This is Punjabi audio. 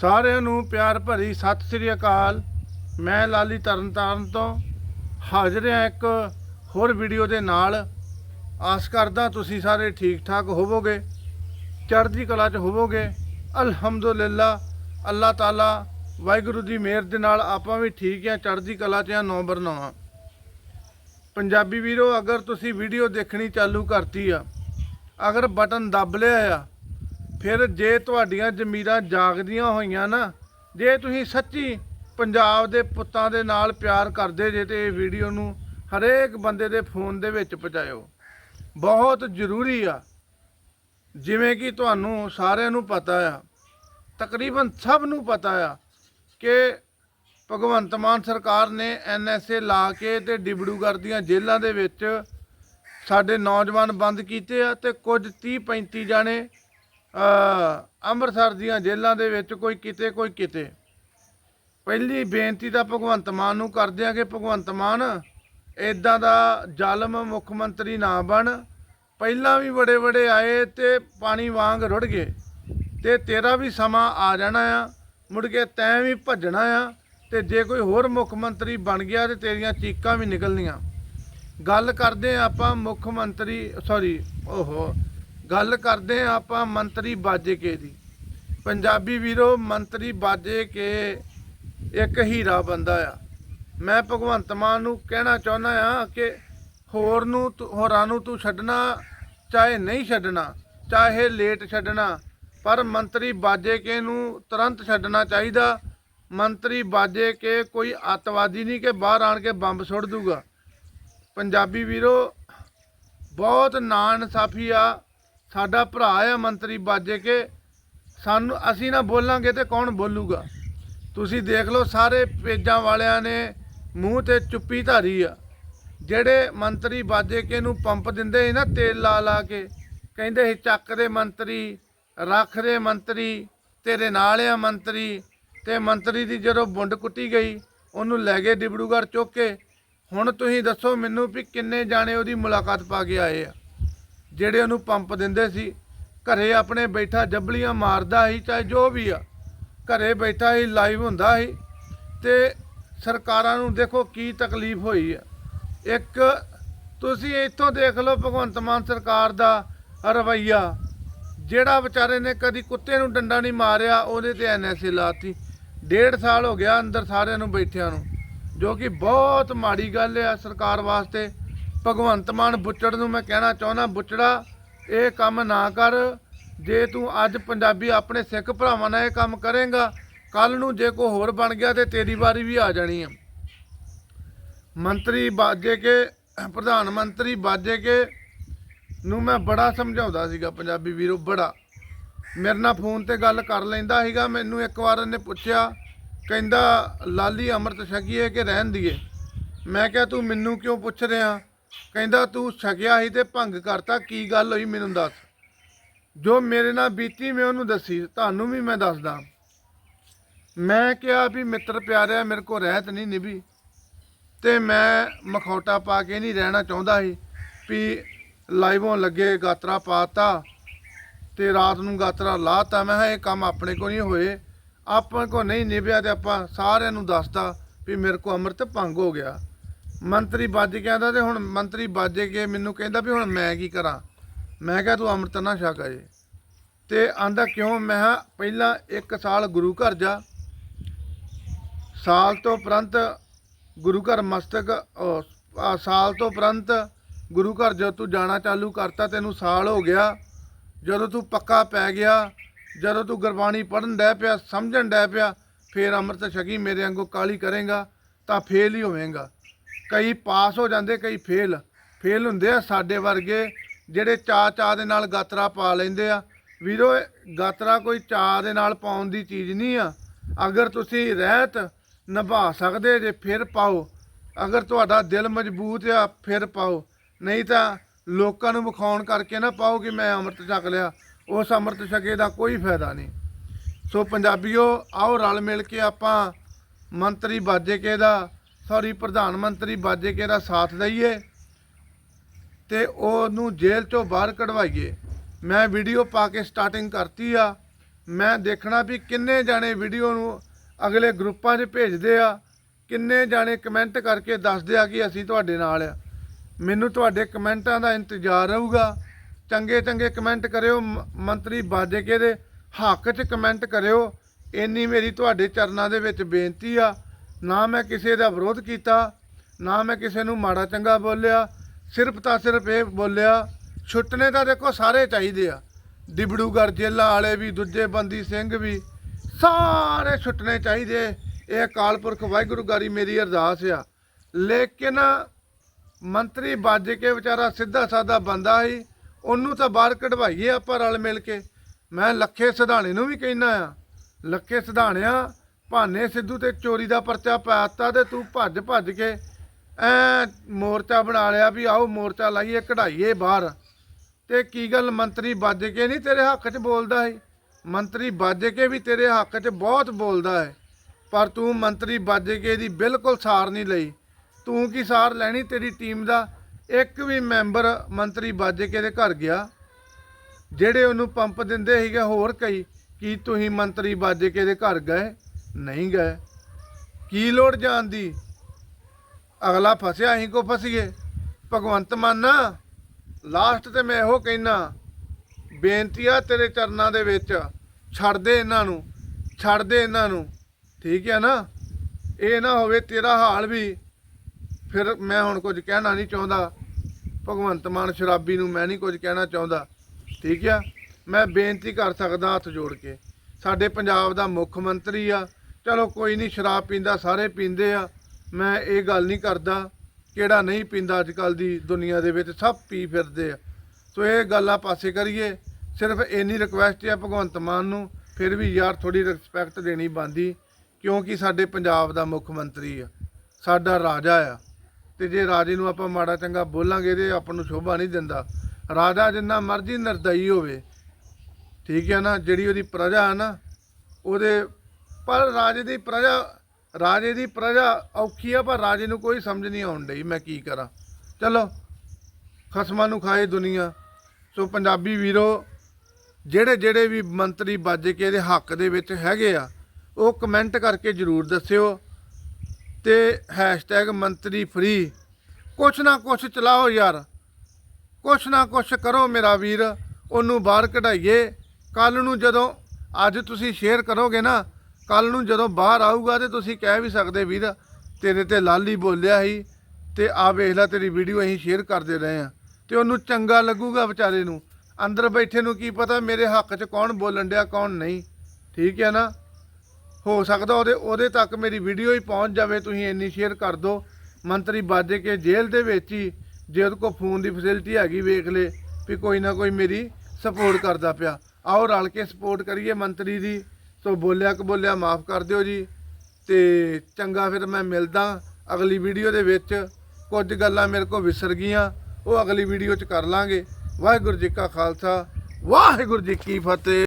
ਸਾਰਿਆਂ ਨੂੰ ਪਿਆਰ ਭਰੀ ਸਤਿ ਸ੍ਰੀ ਅਕਾਲ। ਮੈਂ ਲਾਲੀ ਤਰਨਤਾਰਨ ਤੋਂ ਹਾਜ਼ਰ ਹਾਂ ਇੱਕ ਹੋਰ ਵੀਡੀਓ ਦੇ ਨਾਲ। ਆਸ ਕਰਦਾ ਤੁਸੀਂ ਸਾਰੇ ਠੀਕ ਠਾਕ ਹੋਵੋਗੇ, ਚੜ੍ਹਦੀ ਕਲਾ 'ਚ ਹੋਵੋਗੇ। ਅਲਹਮਦੁਲਿਲਾ, ਅੱਲਾਹ ਤਾਲਾ ਵਾਹਿਗੁਰੂ ਦੀ ਮਿਹਰ ਦੇ ਨਾਲ ਆਪਾਂ ਵੀ ਠੀਕ ਹਾਂ, ਚੜ੍ਹਦੀ ਕਲਾ 'ਚ ਹਾਂ ਨੰਬਰ ਨਵਾਂ ਪੰਜਾਬੀ ਵੀਰੋ, ਅਗਰ ਤੁਸੀਂ ਵੀਡੀਓ ਦੇਖਣੀ ਚਾਲੂ ਕਰਤੀ ਆ, ਅਗਰ ਬਟਨ ਦੱਬ ਲਿਆ ਆ ਫਿਰ ਜੇ ਤੁਹਾਡੀਆਂ ਜ਼ਮੀਰਾਂ ਜਾਗਦੀਆਂ ਹੋਈਆਂ ਨਾ, ਜੇ ਤੁਸੀਂ ਸੱਚੀ ਪੰਜਾਬ ਦੇ ਪੁੱਤਾਂ ਦੇ ਨਾਲ ਪਿਆਰ ਕਰਦੇ ਜੇ ਤੇ ਇਹ ਵੀਡੀਓ ਨੂੰ ਹਰੇਕ ਬੰਦੇ ਦੇ ਫੋਨ ਦੇ ਵਿੱਚ ਪਹੁੰਚਾਇਓ। ਬਹੁਤ ਜ਼ਰੂਰੀ ਆ। ਜਿਵੇਂ ਕਿ ਤੁਹਾਨੂੰ ਸਾਰਿਆਂ ਨੂੰ ਪਤਾ ਆ, ਤਕਰੀਬਨ ਸਭ ਨੂੰ ਪਤਾ ਆ ਕਿ ਭਗਵੰਤ ਮਾਨ ਸਰਕਾਰ ਨੇ ਐਨਐਸਏ ਲਾ ਕੇ ਤੇ ਡਿਬੜੂਗੜ੍ਹ ਦੀਆਂ ਜੇਲ੍ਹਾਂ ਦੇ ਵਿੱਚ ਸਾਡੇ ਨੌਜਵਾਨ ਬੰਦ ਕੀਤੇ ਆ ਤੇ ਕੁਝ 30 35 ਜਾਣੇ ਅੰਮ੍ਰਿਤਸਰ ਦੀਆਂ ਜੇਲ੍ਹਾਂ ਦੇ ਵਿੱਚ ਕੋਈ ਕਿਤੇ ਕੋਈ ਕਿਤੇ। ਪਹਿਲੀ ਬੇਨਤੀ ਤਾਂ ਭਗਵੰਤ ਮਾਨ ਨੂੰ ਕਰਦੇ ਆ ਕਿ ਭਗਵੰਤ ਮਾਨ ਇਦਾਂ ਦਾ ਜ਼ਾਲਮ ਮੁੱਖ ਮੰਤਰੀ ਨਾ ਬਣ। ਪਹਿਲਾਂ ਵੀ ਬੜੇ ਬੜੇ ਆਏ ਤੇ ਪਾਣੀ ਵਾਂਗ ਰੁੜ ਗਏ ਤੇ ਤੇਰਾ ਵੀ ਸਮਾਂ ਆ ਜਾਣਾ ਆ, ਮੁੜ ਕੇ ਤੈਂ ਵੀ ਭੱਜਣਾ ਆ ਤੇ ਜੇ ਕੋਈ ਹੋਰ ਮੁੱਖ ਮੰਤਰੀ ਬਣ ਗਿਆ ਤੇ ਤੇਰੀਆਂ ਚੀਕਾਂ ਵੀ ਨਿਕਲਣੀਆਂ। ਗੱਲ ਕਰਦੇ ਹਾਂ ਆਪਾਂ ਮੁੱਖ ਮੰਤਰੀ ਸੌਰੀ ਓਹੋ ਗੱਲ ਕਰਦੇ ਹਾਂ ਆਪਾਂ ਮੰਤਰੀ ਬਾਜੇ ਕੇ ਦੀ। ਪੰਜਾਬੀ ਵੀਰੋ, ਮੰਤਰੀ ਬਾਜੇ ਕੇ ਇੱਕ ਹੀਰਾ ਬੰਦਾ ਆ। ਮੈਂ ਭਗਵੰਤ ਮਾਨ ਨੂੰ ਕਹਿਣਾ ਚਾਹੁੰਦਾ ਆ ਕਿ ਹੋਰ ਨੂੰ ਤੂੰ- ਹੋਰਾਂ ਨੂੰ ਤੂੰ ਛੱਡਣਾ, ਚਾਹੇ ਨਹੀਂ ਛੱਡਣਾ, ਚਾਹੇ ਲੇਟ ਛੱਡਣਾ, ਪਰ ਮੰਤਰੀ ਬਾਜੇ ਕੇ ਨੂੰ ਤੁਰੰਤ ਛੱਡਣਾ ਚਾਹੀਦਾ। ਮੰਤਰੀ ਬਾਜੇ ਕੇ ਕੋਈ ਅੱਤਵਾਦੀ ਨਹੀਂ ਕਿ ਬਾਹਰ ਆਣ ਕੇ ਬੰਬ ਸੁੱਟ ਦੂਗਾ। ਪੰਜਾਬੀ ਵੀਰੋ, ਬਹੁਤ ਨਾ ਇਨਸਾਫੀ ਆ। ਸਾਡਾ ਭਰਾ ਆ ਮੰਤਰੀ ਬਾਜੇ ਕੇ, ਸਾਨੂੰ, ਅਸੀਂ ਨਾ ਬੋਲਾਂਗੇ ਤੇ ਕੌਣ ਬੋਲੂਗਾ? ਤੁਸੀਂ ਦੇਖ ਲਓ, ਸਾਰੇ ਪੇਜਾਂ ਵਾਲਿਆਂ ਨੇ ਮੂੰਹ ਤੇ ਚੁੱਪੀ ਧਾਰੀ ਆ। ਜਿਹੜੇ ਮੰਤਰੀ ਬਾਜੇ ਕੇ ਨੂੰ ਪੰਪ ਦਿੰਦੇ ਸੀ ਨਾ, ਤੇਲ ਲਾ ਲਾ ਕੇ, ਕਹਿੰਦੇ ਸੀ, ਚੱਕ ਦੇ ਮੰਤਰੀ, ਰੱਖ ਦੇ ਮੰਤਰੀ, ਤੇਰੇ ਨਾਲ ਆ ਮੰਤਰੀ। ਤੇ ਮੰਤਰੀ ਦੀ ਜਦੋਂ ਬੁੰਡ ਕੁੱਟੀ ਗਈ, ਉਹਨੂੰ ਲੈ ਗਏ ਡਿਬੜੂਗੜ੍ਹ ਚੁੱਕ। ਕੇ ਹੁਣ ਤੁਸੀਂ ਦੱਸੋ ਮੈਨੂੰ ਵੀ ਕਿੰਨੇ ਜਾਣੇ ਉਹਦੀ ਮੁਲਾਕਾਤ ਪਾ ਕੇ ਆਏ ਆ? ਜਿਹੜੇ ਉਹਨੂੰ ਪੰਪ ਦਿੰਦੇ ਸੀ, ਘਰੇ ਆਪਣੇ ਬੈਠਾ ਜੱਬਲੀਆਂ ਮਾਰਦਾ ਸੀ, ਚਾਹੇ ਜੋ ਵੀ ਆ, ਘਰੇ ਬੈਠਾ ਹੀ ਲਾਈਵ ਹੁੰਦਾ ਸੀ ਤੇ ਸਰਕਾਰਾਂ ਨੂੰ ਦੇਖੋ ਕੀ ਤਕਲੀਫ ਹੋਈ ਆ। ਇੱਕ ਤੁਸੀਂ ਇੱਥੋਂ ਦੇਖ ਲਓ ਭਗਵੰਤ ਮਾਨ ਸਰਕਾਰ ਦਾ ਰਵਈਆ, ਜਿਹੜਾ ਵਿਚਾਰੇ ਨੇ ਕਦੀ ਕੁੱਤੇ ਨੂੰ ਡੰਡਾ ਨਹੀਂ ਮਾਰਿਆ, ਉਹਦੇ ਤੇ ਐਨਐਸਏ ਲਾਤੀ। ਡੇਢ ਸਾਲ ਹੋ ਗਿਆ ਅੰਦਰ ਸਾਰਿਆਂ ਨੂੰ ਬੈਠਿਆਂ ਨੂੰ, ਜੋ ਕਿ ਬਹੁਤ ਮਾੜੀ ਗੱਲ ਆ ਸਰਕਾਰ ਵਾਸਤੇ। ਭਗਵੰਤ ਮਾਨ ਬੁੱਚੜ ਨੂੰ ਮੈਂ ਕਹਿਣਾ ਚਾਹੁੰਦਾ, ਬੁੱਚੜਾ, ਇਹ ਕੰਮ ਨਾ ਕਰ। ਜੇ ਤੂੰ ਅੱਜ ਪੰਜਾਬੀ ਆਪਣੇ ਸਿੱਖ ਭਰਾਵਾਂ ਨਾਲ ਇਹ ਕੰਮ ਕਰੇਗਾ ਕੱਲ ਨੂੰ ਜੇ ਕੋਈ ਹੋਰ ਬਣ ਗਿਆ ਤੇ ਤੇਰੀ ਵਾਰੀ ਵੀ ਆ ਜਾਣੀ ਆ। ਮੰਤਰੀ ਬਾਜੇ ਕੇ, ਪ੍ਰਧਾਨ ਮੰਤਰੀ ਬਾਜੇ ਕੇ ਨੂੰ ਮੈਂ ਬੜਾ ਸਮਝਾਉਂਦਾ ਸੀਗਾ, ਪੰਜਾਬੀ ਵੀਰੋ, ਬੜਾ। ਮੇਰੇ ਨਾਲ ਫੋਨ ਤੇ ਗੱਲ ਕਰ ਲੈਂਦਾ ਸੀਗਾ, ਮੈਨੂੰ ਇੱਕ ਵਾਰ ਉਹਨੇ ਪੁੱਛਿਆ, ਕਹਿੰਦਾ, ਲਾਲੀ ਅੰਮ੍ਰਿਤ ਛਕੀਏ ਕਿ ਰਹਿਣ ਦੀਏ? ਮੈਂ ਕਿਹਾ, ਤੂੰ ਮੈਨੂੰ ਕਿਉਂ ਪੁੱਛ ਰਿਹਾ? ਕਹਿੰਦਾ, ਤੂੰ ਛਕਿਆ ਸੀ ਤੇ ਭੰਗ ਕਰਤਾ, ਕੀ ਗੱਲ ਹੋਈ ਮੈਨੂੰ ਦੱਸ? ਜੋ ਮੇਰੇ ਨਾਲ ਬੀਤੀ ਮੈਂ ਉਹਨੂੰ ਦੱਸੀ, ਤੁਹਾਨੂੰ ਵੀ ਮੈਂ ਦੱਸਦਾ। ਮੈਂ ਕਿਹਾ ਵੀ ਮਿੱਤਰ ਪਿਆਰਿਆ, ਮੇਰੇ ਕੋ ਰਹਿਤ ਨਹੀਂ ਨਿਭੀ ਤੇ ਮੈਂ ਮਖੌਟਾ ਪਾ ਕੇ ਨਹੀਂ ਰਹਿਣਾ ਚਾਹੁੰਦਾ ਸੀ ਵੀ ਲਾਈਵੋਂ ਲੱਗੇ ਗਾਤਰਾ ਪਾਤਾ ਤੇ ਰਾਤ ਨੂੰ ਗਾਤਰਾ ਲਾਤਾ। ਮੈਂ ਕਿਹਾ, ਇਹ ਕੰਮ ਆਪਣੇ ਕੋ ਨਹੀਂ ਹੋਏ। ਆਪਾਂ ਕੋ ਨਹੀਂ ਨਿਭਿਆ ਤੇ ਆਪਾਂ ਸਾਰਿਆਂ ਨੂੰ ਦੱਸਤਾ ਵੀ ਮੇਰੇ ਕੋ ਅੰਮ੍ਰਿਤ ਭੰਗ ਹੋ ਗਿਆ। ਮੰਤਰੀ ਵੱਜ ਗਿਆ ਦਾ ਤੇ ਹੁਣ ਮੰਤਰੀ ਵੱਜ ਕੇ ਮੈਨੂੰ ਕਹਿੰਦਾ ਵੀ ਹੁਣ ਮੈਂ ਕੀ ਕਰਾਂ। ਮੈਂ ਕਿਹਾ ਤੂੰ ਅੰਮ੍ਰਿਤ ਨਾ ਛਕ ਅਜੇ। ਤੇ ਆਂਦਾ ਕਿਉਂ? ਮੈਂ ਕਿਹਾ ਪਹਿਲਾਂ ਇੱਕ ਸਾਲ ਗੁਰੂ ਘਰ ਜਾ। ਸਾਲ ਤੋਂ ਉਪਰੰਤ ਗੁਰੂ ਘਰ ਮਸਤਕ ਸਾਲ ਤੋਂ ਉਪਰੰਤ ਗੁਰੂ ਘਰ ਜਦੋਂ ਤੂੰ ਜਾਣਾ ਚਾਲੂ ਕਰਤਾ, ਤੈਨੂੰ ਸਾਲ ਹੋ ਗਿਆ। ਜਦੋਂ ਤੂੰ ਪੱਕਾ ਪੈ ਗਿਆ, ਜਦੋਂ ਤੂੰ ਗੁਰਬਾਣੀ ਪੜਨ ਡੈ ਪਿਆ, ਸਮਝਣ ਡੈ ਪਿਆ, ਫੇਰ ਅੰਮ੍ਰਿਤ ਛਕੀ ਮੇਰੇ ਵਾਂਗੂ ਕਾਲੀ ਕਰੇਗਾ, ਤਾਂ ਫੇਲ ਹੀ ਹੋਵੇਂਗਾ। ਕਈ ਪਾਸ ਹੋ ਜਾਂਦੇ, ਕਈ ਫੇਲ। ਫੇਲ ਹੁੰਦੇ ਆ ਸਾਡੇ ਵਰਗੇ ਜਿਹੜੇ ਚਾ ਚਾ ਦੇ ਨਾਲ ਗਾਤਰਾ ਪਾ ਲੈਂਦੇ ਆ। ਵੀਰੋ ਗਾਤਰਾ ਕੋਈ ਚਾ ਦੇ ਨਾਲ ਪਾਉਣ ਦੀ ਚੀਜ਼ ਨਹੀਂ ਆ। ਅਗਰ ਤੁਸੀਂ ਰਹਿਤ ਨਿਭਾ ਸਕਦੇ ਜੇ, ਫਿਰ ਪਾਓ। ਅਗਰ ਤੁਹਾਡਾ ਦਿਲ ਮਜ਼ਬੂਤ ਆ, ਫਿਰ ਪਾਓ। ਨਹੀਂ ਤਾਂ ਲੋਕਾਂ ਨੂੰ ਵਿਖਾਉਣ ਕਰਕੇ ਨਾ ਪਾਓ ਕਿ ਮੈਂ ਅੰਮ੍ਰਿਤ ਛਕ ਲਿਆ। ਉਸ ਅੰਮ੍ਰਿਤ ਛਕੇ ਦਾ ਕੋਈ ਫਾਇਦਾ ਨਹੀਂ। ਸੋ ਪੰਜਾਬੀਓ, ਆਓ ਰਲ ਮਿਲ ਕੇ ਆਪਾਂ ਮੰਤਰੀ ਬਾਜੇਕੇ ਦਾ ਸੌਰੀ, ਪ੍ਰਧਾਨ ਮੰਤਰੀ ਬਾਜੇਕੇ ਦਾ ਸਾਥ ਦਈਏ ਤੇ ਉਹਨੂੰ ਜੇਲ੍ਹ ਚੋਂ ਬਾਹਰ ਕਢਵਾਈਏ। ਮੈਂ ਵੀਡੀਓ ਪਾ ਕੇ ਸਟਾਰਟਿੰਗ ਕਰਤੀ ਆ। ਮੈਂ ਦੇਖਣਾ ਵੀ ਕਿੰਨੇ ਜਾਣੇ ਵੀਡੀਓ ਨੂੰ ਅਗਲੇ ਗਰੁੱਪਾਂ 'ਚ ਭੇਜਦੇ ਆ, ਕਿੰਨੇ ਜਾਣੇ ਕਮੈਂਟ ਕਰਕੇ ਦੱਸਦੇ ਆ ਕਿ ਅਸੀਂ ਤੁਹਾਡੇ ਨਾਲ ਆ। ਮੈਨੂੰ ਤੁਹਾਡੇ ਕਮੈਂਟਾਂ ਦਾ ਇੰਤਜ਼ਾਰ ਰਹੂਗਾ। ਚੰਗੇ ਚੰਗੇ ਕਮੈਂਟ ਕਰਿਓ ਮੰਤਰੀ ਬਾਜੇਕੇ ਦੇ ਹੱਕ 'ਚ ਕਮੈਂਟ ਕਰਿਓ। ਇੰਨੀ ਮੇਰੀ ਤੁਹਾਡੇ ਚਰਨਾਂ ਦੇ ਵਿੱਚ ਬੇਨਤੀ ਆ। ਨਾ ਮੈਂ ਕਿਸੇ ਦਾ ਵਿਰੋਧ ਕੀਤਾ, ਨਾ ਮੈਂ ਕਿਸੇ ਨੂੰ ਮਾੜਾ ਚੰਗਾ ਬੋਲਿਆ, ਸਿਰਫ ਤਾਂ ਸਿਰਫ ਇਹ ਬੋਲਿਆ, ਛੁੱਟਣੇ ਤਾਂ ਦੇਖੋ ਸਾਰੇ ਚਾਹੀਦੇ ਆ। ਡਿਬੜੂਗੜ੍ਹ ਜੇਲ੍ਹਾਂ ਵਾਲੇ ਵੀ, ਦੂਜੇ ਬੰਦੀ ਸਿੰਘ ਵੀ, ਸਾਰੇ ਛੁੱਟਣੇ ਚਾਹੀਦੇ। ਇਹ ਅਕਾਲ ਪੁਰਖ ਵਾਹਿਗੁਰੂ ਗਾਰੀ ਮੇਰੀ ਅਰਦਾਸ ਆ। ਲੇਕਿਨ ਮੰਤਰੀ ਬਾਜੇ ਕੇ ਵਿਚਾਰਾ ਸਿੱਧਾ ਸਾਦਾ ਬੰਦਾ ਸੀ, ਉਹਨੂੰ ਤਾਂ ਬਾਹਰ ਕਢਵਾਈਏ ਆਪਾਂ ਰਲ ਮਿਲ ਕੇ। ਮੈਂ ਲੱਖੇ ਸਿਧਾਣੇ ਨੂੰ ਵੀ ਕਹਿਣਾ ਆ। ਲੱਖੇ ਸਿਧਾਣਿਆ ਭਾਨੇ ਸਿੱਧੂ ਤੇ ਚੋਰੀ ਦਾ ਪਰਚਾ ਪਾਤਾ ਤੇ ਤੂੰ ਭੱਜ ਭੱਜ ਕੇ ਐ ਮੋਰਚਾ ਬਣਾ ਲਿਆ ਵੀ ਆਓ ਮੋਰਚਾ ਲਾਈਏ, ਕਢਾਈਏ ਬਾਹਰ। ਤੇ ਕੀ ਗੱਲ, ਮੰਤਰੀ ਵੱਜ ਕੇ ਨਹੀਂ ਤੇਰੇ ਹੱਕ 'ਚ ਬੋਲਦਾ ਹੈ ਮੰਤਰੀ ਵੱਜ ਕੇ ਵੀ ਤੇਰੇ ਹੱਕ 'ਚ ਬਹੁਤ ਬੋਲਦਾ ਹੈ ਪਰ ਤੂੰ ਮੰਤਰੀ ਵੱਜ ਕੇ ਦੀ ਬਿਲਕੁਲ ਸਾਰ ਨਹੀਂ ਲਈ। ਤੂੰ ਕੀ ਸਾਰ ਲੈਣੀ ਤੇਰੀ ਟੀਮ ਦਾ? ਇੱਕ ਵੀ ਮੈਂਬਰ ਮੰਤਰੀ ਵੱਜ ਕੇ ਦੇ ਘਰ ਗਿਆ। ਜਿਹੜੇ ਉਹਨੂੰ ਪੰਪ ਦਿੰਦੇ ਸੀਗੇ, ਹੋਰ ਕਈ। ਕੀ ਤੁਸੀਂ ਮੰਤਰੀ ਵੱਜ ਕੇ ਦੇ ਘਰ ਗਏ? ਨਹੀਂ ਗਏ। ਕੀ ਲੋੜ ਜਾਣ ਦੀ? ਅਗਲਾ ਫਸਿਆ, ਅਸੀਂ ਕੋ ਫਸੀਏ? ਭਗਵੰਤ ਮਾਨਾ, ਲਾਸਟ ਤੇ ਮੈਂ ਇਹੋ ਕਹਿਣਾ ਬੇਨਤੀ ਆ ਤੇਰੇ ਚਰਨਾਂ ਦੇ ਵਿੱਚ, ਛੱਡ ਦੇ ਇਹਨਾਂ ਨੂੰ, ਛੱਡ ਦੇ ਇਹਨਾਂ ਨੂੰ। ਠੀਕ ਹੈ ਨਾ? ਇਹ ਨਾ ਹੋਵੇ ਤੇਰਾ ਹਾਲ ਵੀ, ਫਿਰ ਮੈਂ ਹੁਣ ਕੁਝ ਕਹਿਣਾ ਨਹੀਂ ਚਾਹੁੰਦਾ। ਭਗਵੰਤ ਮਾਨ ਸ਼ਰਾਬੀ ਨੂੰ ਮੈਂ ਨਹੀਂ ਕੁਝ ਕਹਿਣਾ ਚਾਹੁੰਦਾ। ਠੀਕ ਆ? ਮੈਂ ਬੇਨਤੀ ਕਰ ਸਕਦਾ ਹੱਥ ਜੋੜ ਕੇ। ਸਾਡੇ ਪੰਜਾਬ ਦਾ ਮੁੱਖ ਮੰਤਰੀ ਆ ਚਲੋ ਕੋਈ ਨਹੀਂ, ਸ਼ਰਾਬ ਪੀਂਦਾ, ਸਾਰੇ ਪੀਂਦੇ ਆ। ਮੈਂ ਇਹ ਗੱਲ ਨਹੀਂ ਕਰਦਾ ਕਿਹੜਾ ਨਹੀਂ ਪੀਂਦਾ ਅੱਜ ਕੱਲ ਦੀ ਦੁਨੀਆ ਦੇ ਵਿੱਚ, ਸਭ ਪੀ ਫਿਰਦੇ ਆ। ਸੋ ਇਹ ਗੱਲਾਂ ਪਾਸੇ ਕਰੀਏ। ਸਿਰਫ ਇੰਨੀ ਰਿਕੁਐਸਟ ਹੈ ਭਗਵੰਤ ਮਾਨ ਨੂੰ, ਫਿਰ ਵੀ ਯਾਰ ਥੋੜੀ ਰਿਸਪੈਕਟ ਦੇਣੀ ਬੰਦੀ ਕਿਉਂਕਿ ਸਾਡੇ ਪੰਜਾਬ ਦਾ ਮੁੱਖ ਮੰਤਰੀ ਆ, ਸਾਡਾ ਰਾਜਾ ਆ। ਤੇ ਜੇ ਰਾਜੇ ਨੂੰ ਆਪਾਂ ਮਾੜਾ ਚੰਗਾ ਬੋਲਾਂਗੇ ਤੇ ਆਪਾਂ ਨੂੰ ਸ਼ੋਭਾ ਨਹੀਂ ਦਿੰਦਾ। ਰਾਜਾ ਜਿੰਨਾ ਮਰਜ਼ੀ ਨਿਰਦਈ ਹੋਵੇ, ਠੀਕ ਹੈ ਨਾ, ਜਿਹੜੀ ਉਹਦੀ ਪ੍ਰਜਾ ਹੈ ਨਾ, ਉਹਦੇ ਪਰ ਰਾਜੇ ਦੀ ਪ੍ਰਜਾ, ਰਾਜੇ ਦੀ ਪ੍ਰਜਾ ਔਖੀ ਆ, ਪਰ ਰਾਜੇ ਨੂੰ ਕੋਈ ਸਮਝ ਨਹੀਂ ਆਉਣ ਡਈ, ਮੈਂ ਕੀ ਕਰਾਂ। ਚਲੋ, ਖਸਮਾਂ ਨੂੰ ਖਾਏ ਦੁਨੀਆ। ਸੋ ਪੰਜਾਬੀ ਵੀਰੋ, ਜਿਹੜੇ ਜਿਹੜੇ ਵੀ ਮੰਤਰੀ ਬਾਜੇ ਕੇ ਇਹਦੇ ਹੱਕ ਦੇ ਵਿੱਚ ਹੈਗੇ ਆ, ਉਹ ਕਮੈਂਟ ਕਰਕੇ ਜਰੂਰ ਦੱਸਿਓ ਤੇ ਹੈਸ਼ਟੈਗ ਮੰਤਰੀ ਫ੍ਰੀ ਕੁਛ ਨਾ ਕੁਛ ਚਲਾਓ ਯਾਰ। ਕੁਛ ਨਾ ਕੁਛ ਕਰੋ ਮੇਰਾ ਵੀਰ, ਉਹਨੂੰ ਬਾਹਰ ਕਢਾਈਏ। ਕੱਲ ਨੂੰ ਜਦੋਂ ਅੱਜ ਤੁਸੀਂ ਸ਼ੇਅਰ ਕਰੋਗੇ ਨਾ ਕੱਲ ਨੂੰ ਜਦੋਂ ਬਾਹਰ ਆਊਗਾ ਤੇ ਤੁਸੀਂ ਕਹਿ ਵੀ ਸਕਦੇ ਵੀਰ, ਤੇਰੇ ਤੇ ਲਾਲੀ ਬੋਲਿਆ ਸੀ ਤੇ ਆ ਵੇਖ ਲੈ ਤੇਰੀ ਵੀਡੀਓ ਅਸੀਂ ਸ਼ੇਅਰ ਕਰਦੇ ਰਹੇ ਆ ਤੇ ਉਹਨੂੰ ਚੰਗਾ ਲੱਗੂਗਾ ਵਿਚਾਰੇ ਨੂੰ। ਅੰਦਰ ਬੈਠੇ ਨੂੰ ਕੀ ਪਤਾ ਮੇਰੇ ਹੱਕ 'ਚ ਕੌਣ ਬੋਲਣ ਡਿਆ, ਕੌਣ ਨਹੀਂ। ਠੀਕ ਹੈ ਨਾ? ਹੋ ਸਕਦਾ ਉਹਦੇ ਉਹਦੇ ਤੱਕ ਮੇਰੀ ਵੀਡੀਓ ਹੀ ਪਹੁੰਚ ਜਾਵੇ, ਤੁਸੀਂ ਇੰਨੀ ਸ਼ੇਅਰ ਕਰ ਦਿਓ ਮੰਤਰੀ ਬਾਜੇ ਕੇ ਜੇਲ੍ਹ ਦੇ ਵਿੱਚ ਹੀ, ਜੇ ਉਹਦੇ ਕੋਲ ਫੋਨ ਦੀ ਫੈਸਿਲਿਟੀ ਹੈਗੀ, ਵੇਖ ਲੇ ਵੀ ਕੋਈ ਨਾ ਕੋਈ ਮੇਰੀ ਸਪੋਰਟ ਕਰਦਾ ਪਿਆ। ਆਓ ਰਲ ਕੇ ਸਪੋਰਟ ਕਰੀਏ ਮੰਤਰੀ ਦੀ। ਸੋ ਬੋਲਿਆ ਕ ਬੋਲਿਆ ਮਾਫ ਕਰ ਦਿਓ ਜੀ ਤੇ ਚੰਗਾ ਫਿਰ ਮੈਂ ਮਿਲਦਾ ਅਗਲੀ ਵੀਡੀਓ ਦੇ ਵਿੱਚ। ਕੁਝ ਗੱਲਾਂ ਮੇਰੇ ਕੋਲ ਵਿਸਰ ਗਈਆਂ, ਉਹ ਅਗਲੀ ਵੀਡੀਓ 'ਚ ਕਰ ਲਾਂਗੇ। ਵਾਹਿਗੁਰੂ ਜੀ ਕਾ ਖਾਲਸਾ, ਵਾਹਿਗੁਰੂ ਜੀ ਕੀ ਫਤਿਹ।